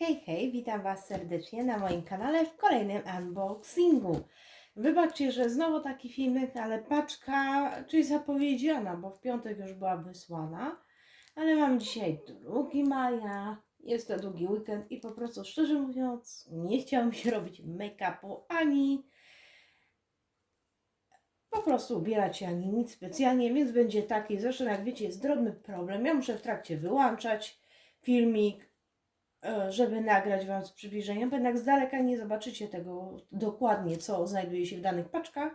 Hej, hej, witam Was serdecznie na moim kanale w kolejnym unboxingu. Wybaczcie, że znowu taki filmik, ale paczka, czyli zapowiedziana, bo w piątek już była wysłana, ale mam dzisiaj 2 maja, jest to długi weekend i po prostu szczerze mówiąc nie chciałam się robić make-upu ani po prostu ubierać się ani nic specjalnie, więc będzie taki, zresztą jak wiecie jest drobny problem, ja muszę w trakcie wyłączać filmik, żeby nagrać Wam z przybliżeniem, jednak z daleka nie zobaczycie tego dokładnie, co znajduje się w danych paczkach,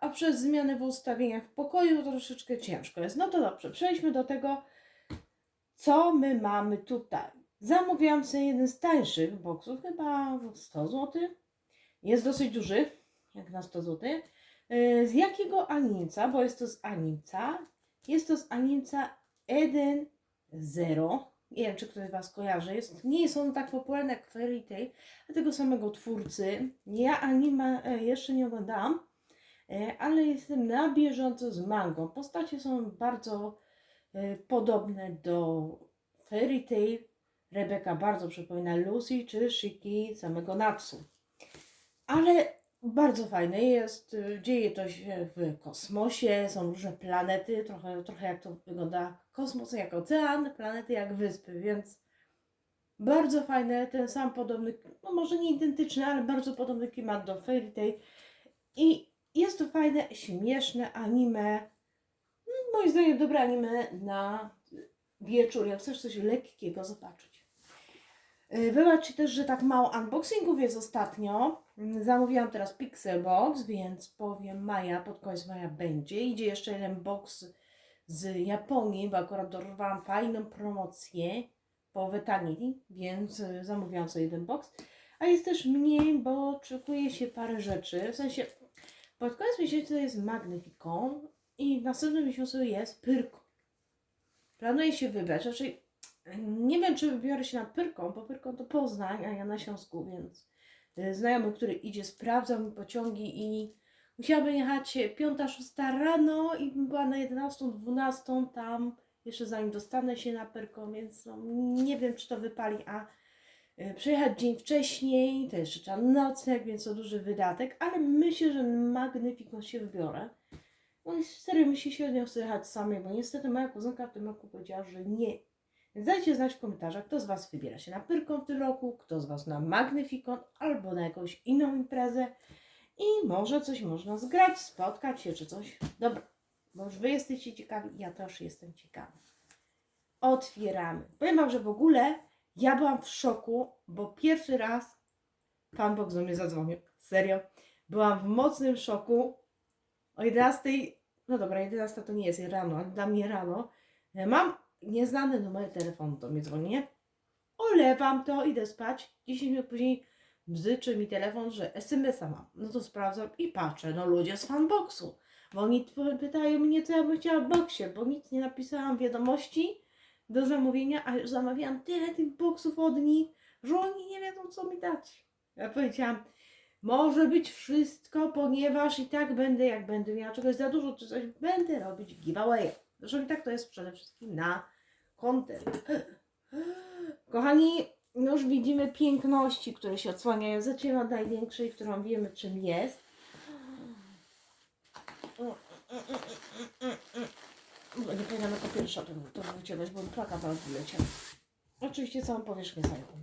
a przez zmiany w ustawieniach w pokoju troszeczkę ciężko jest. No to dobrze, przejdźmy do tego, co my mamy tutaj. Zamówiłam sobie jeden z tańszych boksów, chyba 100 zł. Jest dosyć duży, jak na 100 zł. E, Z jakiego animca? Bo jest to z animca. Jest to z animca 1.0. Nie wiem, czy ktoś Was kojarzy. Jest, nie są tak popularne jak Fairy Tail, tego samego twórcy. Ja anime jeszcze nie oglądałam, e, ale jestem na bieżąco z mangą. Postacie są bardzo e, podobne do Fairy Tail. Rebeka bardzo przypomina Lucy czy Shiki samego Natsu. Ale bardzo fajne jest. y, Dzieje to się w kosmosie, są różne planety, trochę, trochę jak to wygląda kosmos jak ocean, planety jak wyspy, więc bardzo fajne, ten sam podobny, no może nie identyczny, ale bardzo podobny klimat do Fairy Tail. I jest to fajne, śmieszne anime. No, Moim zdaniem dobre anime na wieczór, jak chcesz coś lekkiego zobaczyć. Y, Wybaczcie też, że tak mało unboxingów jest ostatnio. Mm, Zamówiłam teraz Pixel Box, więc powiem maja, pod koniec maja będzie. Idzie jeszcze jeden box z Japonii, bo akurat dorwałam fajną promocję po Wetanii, więc y, zamówiłam sobie jeden box. A jest też mniej, bo oczekuje się parę rzeczy. W sensie, pod koniec miesiąca jest Magnificon i w następnym miesiącu jest Pyrko. Planuję się wybrać, raczej nie wiem, czy wybiorę się na Pyrką, bo Pyrką to Poznań, a ja na Śląsku, więc y, znajomy, który idzie, sprawdza mi pociągi i musiałabym jechać 5-6 rano i bym była na 11-12 tam, jeszcze zanim dostanę się na Pyrką, więc no, nie wiem, czy to wypali, a y, przyjechać dzień wcześniej, to jeszcze trzeba nocleg, więc to duży wydatek, ale myślę, że Magnificon się wybiorę. No i serio się średnio chce jechać samej, bo niestety moja kuzynka w tym roku powiedziała, że nie, dajcie znać w komentarzach, kto z Was wybiera się na Pyrką w tym roku, kto z Was na Magnificon albo na jakąś inną imprezę i może coś można zgrać, spotkać się czy coś. Dobra, bo już Wy jesteście ciekawi, ja też jestem ciekawa. Otwieramy. Powiem Wam, że w ogóle ja byłam w szoku, bo pierwszy raz Pan Bóg do mnie zadzwonił. Serio. Byłam w mocnym szoku. O 11, no dobra, 11 to nie jest rano, ale dla mnie rano. E, Mam nieznany numer telefonu do mnie dzwoni, nie? Olewam to, idę spać. 10 minut później bzyczy mi telefon, że SMS-a mam. No to sprawdzam i patrzę, no ludzie z fanboxu. Bo oni pytają mnie, co ja bym chciała w boksie, bo nic nie napisałam wiadomości do zamówienia, a już zamawiałam tyle tych boksów od nich, że oni nie wiedzą, co mi dać. Ja powiedziałam, może być wszystko, ponieważ i tak będę, jak będę miała czegoś za dużo, czy coś, będę robić giveaway. Zresztą i tak to jest przede wszystkim na content. Kochani, już widzimy piękności, które się odsłaniają. Zaczynamy od największej, którą wiemy czym jest. Nie pamiętam jako pierwsza to, to wyciągnąć, bo plaka bardzo wyleciała. Oczywiście całą powierzchnię to.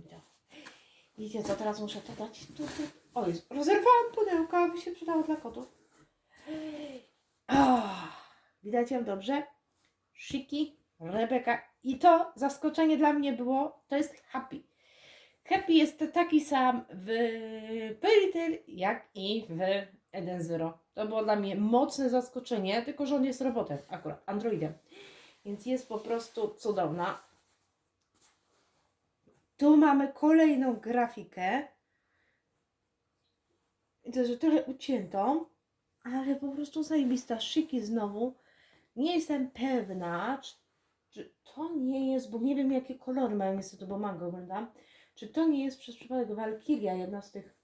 Widzicie co, teraz muszę to dać tutaj. O, jest, rozerwałam pudełko, aby się przydało dla kotów. Widać ją dobrze? Shiki, Rebeka. I to zaskoczenie dla mnie było, to jest Happy. Happy jest taki sam w Fairy jak i w 1.0. To było dla mnie mocne zaskoczenie, tylko że on jest robotem, akurat, androidem. Więc jest po prostu cudowna. Tu mamy kolejną grafikę. To jest trochę uciętą, ale po prostu zajebista. Szyki znowu. Nie jestem pewna, czy, czy to nie jest, bo nie wiem jakie kolory mają niestety, bo mango oglądam. Czy to nie jest przez przypadek Valkyria, jedna z tych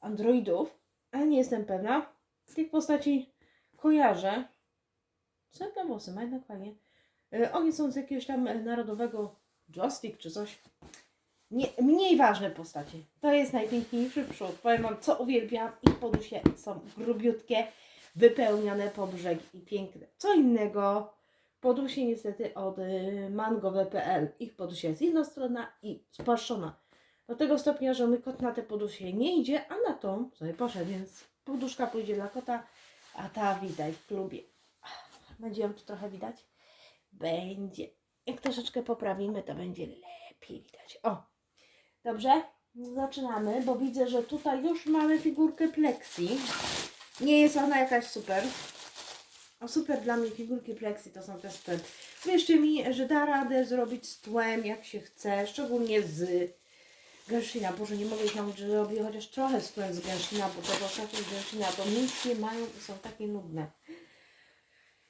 androidów, ale nie jestem pewna. Tych postaci kojarzę. Srebrne włosy, ma jednak fajnie. E, Oni są z jakiegoś tam narodowego joystick czy coś. nie, mniej ważne postacie. To jest najpiękniejszy przód. Powiem Wam, co uwielbiam. Ich podusie są grubiutkie, wypełnione po brzeg i piękne. Co innego podusie niestety od y, mangowe.pl. Ich podusia jest jednostronna i spłaszczona. Do tego stopnia, że mój kot na te podusie nie idzie, a na tą sobie poszedł, więc poduszka pójdzie dla kota, a ta widać w klubie. Będzie ją tu trochę widać? Będzie. Jak troszeczkę poprawimy, to będzie lepiej widać. O, dobrze? Zaczynamy, bo widzę, że tutaj już mamy figurkę Plexi. Nie jest ona jakaś super. O super dla mnie figurki Plexi to są te spęd. Wierzcie mi, że da radę zrobić z tłem jak się chce, szczególnie z Gęszina. Boże, nie mogę ich nauczyć, że robię chociaż trochę z tłem z Gęszina, bo tego ostatnio z Gęszina to nic nie mają i są takie nudne.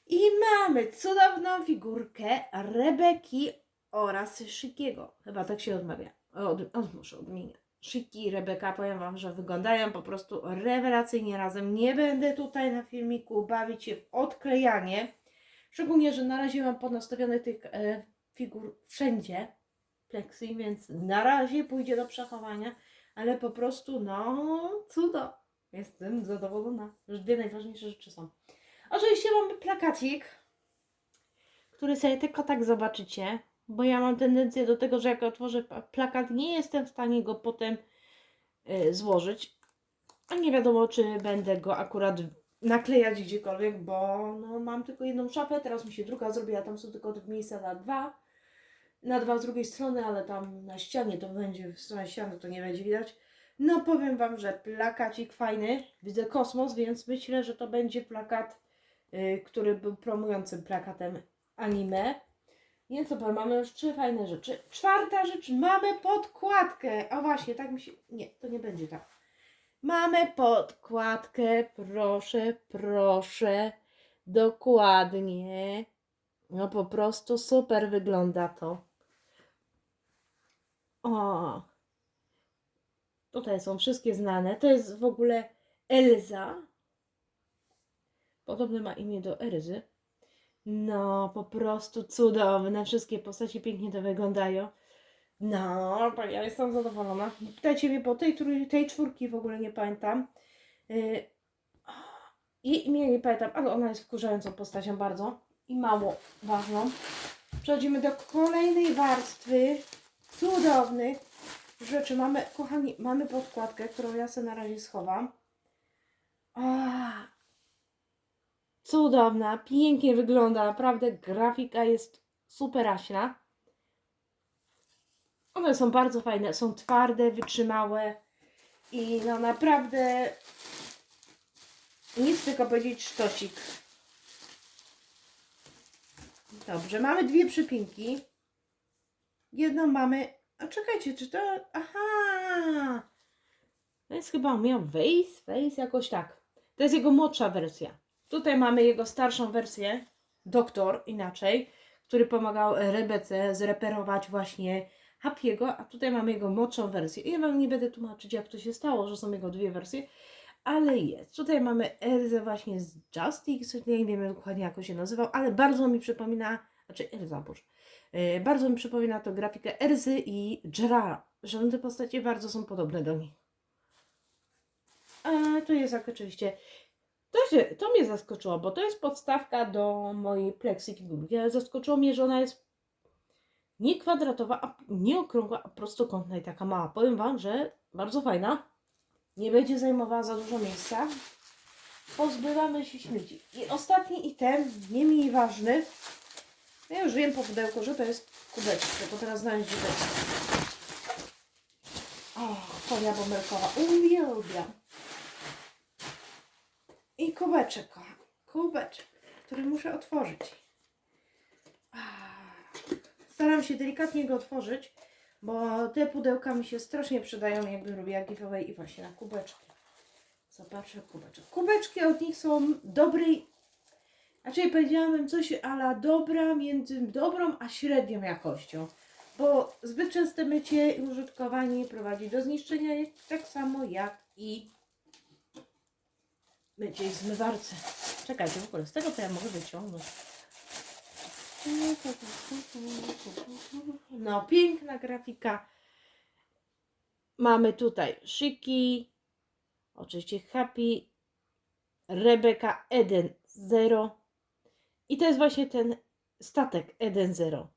I mamy cudowną figurkę Rebeki oraz Shikiego. Chyba tak się odmawia. Od, od, muszę odmieniać. Shiki i Rebeka, powiem Wam, że wyglądają po prostu rewelacyjnie razem. Nie będę tutaj na filmiku bawić się w odklejanie. Szczególnie, że na razie mam podnastawione tych e, figur wszędzie. Plexi, więc na razie pójdzie do przechowania. Ale po prostu, no, cudo. Jestem zadowolona. Już dwie najważniejsze rzeczy są. Oczywiście mamy plakacik, który sobie tylko tak zobaczycie, bo ja mam tendencję do tego, że jak otworzę plakat, nie jestem w stanie go potem y, złożyć. A nie wiadomo, czy będę go akurat naklejać gdziekolwiek, bo no, mam tylko jedną szafę, teraz mi się druga zrobiła, tam są tylko miejsca na dwa. Na dwa z drugiej strony, ale tam na ścianie to będzie, w stronę ściany to nie będzie widać. No powiem Wam, że plakacik fajny. Widzę kosmos, więc myślę, że to będzie plakat, y, który był promującym plakatem anime. Nie co powiem, mamy już trzy fajne rzeczy. Czwarta rzecz, mamy podkładkę. A właśnie, tak mi się... Nie, to nie będzie tak. Mamy podkładkę, proszę, proszę. Dokładnie. No po prostu super wygląda to. O. Tutaj są wszystkie znane. To jest w ogóle Elza. Podobne ma imię do Erzy. No, po prostu cudowne. Wszystkie postacie pięknie to wyglądają. No, ja jestem zadowolona. Pytajcie mnie, bo tej, tej czwórki w ogóle nie pamiętam. Yy, Jej imię nie pamiętam, ale ona jest wkurzającą postacią bardzo i mało ważną. Przechodzimy do kolejnej warstwy cudownych rzeczy. Mamy, kochani, mamy podkładkę, którą ja sobie na razie schowam. Cudowna, pięknie wygląda, naprawdę grafika jest superaśna. One są bardzo fajne, są twarde, wytrzymałe i no naprawdę nic tylko powiedzieć sztosik. Dobrze, mamy dwie przypinki. Jedną mamy. A czekajcie, czy to. Aha! To jest chyba miał Face, Face jakoś tak. To jest jego młodsza wersja. Tutaj mamy jego starszą wersję, doktor inaczej, który pomagał Rebece zreperować właśnie Happy'ego, a tutaj mamy jego młodszą wersję. I ja wam nie będę tłumaczyć, jak to się stało, że są jego dwie wersje, ale jest. Tutaj mamy Elzę właśnie z Justix, nie wiem dokładnie jak on się nazywał, ale bardzo mi przypomina, znaczy Elza, boże, Yy, bardzo mi przypomina to grafikę Erzy i Gerara, że te postacie bardzo są podobne do nich. A tu jest jak oczywiście, to, się, to mnie zaskoczyło, bo to jest podstawka do mojej plexi figurki, ale zaskoczyło mnie, że ona jest nie kwadratowa, a nie okrągła, a prostokątna i taka mała. Powiem Wam, że bardzo fajna. Nie będzie zajmowała za dużo miejsca. Pozbywamy się śmieci. I ostatni item, nie mniej ważny, ja już wiem po pudełku, że to jest kubeczek, tylko teraz to jest. O, folia bąbelkowa. Uwielbiam. I kubeczek, kocham. Kubeczek, który muszę otworzyć. Staram się delikatnie go otworzyć, bo te pudełka mi się strasznie przydają, jakbym robiła giveaway i właśnie na kubeczki. Zobaczę kubeczek. Kubeczki od nich są dobrej, raczej powiedziałabym coś ala dobra między dobrą a średnią jakością. Bo zbyt częste mycie i użytkowanie prowadzi do zniszczenia tak samo jak i mycie ich zmywarce. Czekajcie, w ogóle z tego to ja mogę wyciągnąć. No, piękna grafika. mamy tutaj Szyki, oczywiście Happy, Rebeka Eden Zero i to jest właśnie ten statek Eden Zero.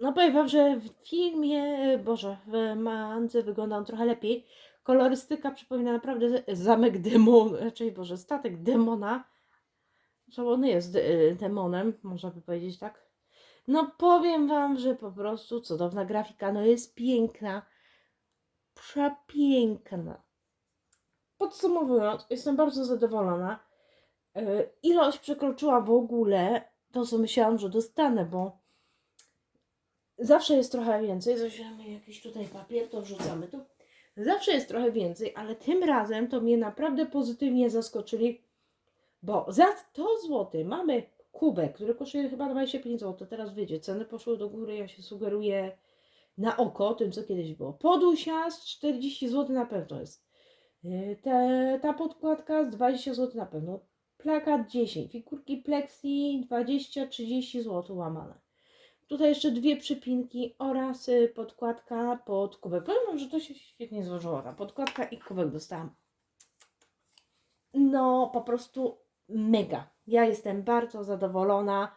No powiem wam, że w filmie, boże, w mance wygląda on trochę lepiej. Kolorystyka przypomina naprawdę zamek demon, raczej boże, statek demona. On jest e, demonem, można by powiedzieć tak. No powiem wam, że po prostu cudowna grafika, no jest piękna. Przepiękna. Podsumowując, jestem bardzo zadowolona. E, Ilość przekroczyła w ogóle to, co myślałam, że dostanę, bo zawsze jest trochę więcej. Zaświamy jakiś tutaj papier, to wrzucamy tu. Zawsze jest trochę więcej, ale tym razem to mnie naprawdę pozytywnie zaskoczyli, bo za 100 zł mamy kubek, który kosztuje chyba 25 zł. Teraz wiecie, ceny poszły do góry, ja się sugeruję na oko tym, co kiedyś było. Podusia z 40 zł na pewno jest. Yy, Te, ta podkładka z 20 zł na pewno. Plakat 10, figurki plexi 20-30 zł łamane. Tutaj jeszcze dwie przypinki oraz y, podkładka pod kubek. Powiem wam, że to się świetnie złożyło. Ta podkładka i kubek dostałam. No, po prostu mega. Ja jestem bardzo zadowolona.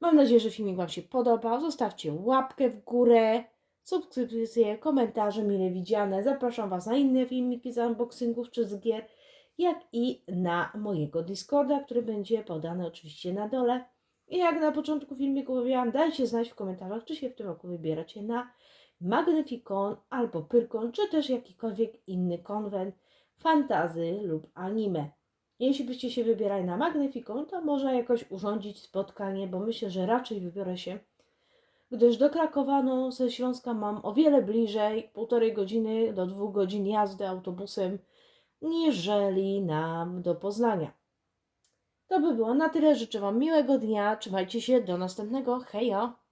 Mam nadzieję, że filmik Wam się podobał. Zostawcie łapkę w górę, subskrypcje, komentarze mile widziane. Zapraszam Was na inne filmiki z unboxingów czy z gier, jak i na mojego Discorda, który będzie podany oczywiście na dole. I jak na początku filmiku mówiłam, dajcie znać w komentarzach, czy się w tym roku wybieracie na Magnificon albo Pyrkon, czy też jakikolwiek inny konwent, fantazy lub anime. Jeśli byście się wybierali na Magnificon, to można jakoś urządzić spotkanie, bo myślę, że raczej wybiorę się, gdyż do Krakowa no, ze Śląska mam o wiele bliżej, półtorej godziny do dwóch godzin jazdy autobusem, niżeli nam do Poznania. To by było na tyle. Życzę Wam miłego dnia. Trzymajcie się. Do następnego. Hejo!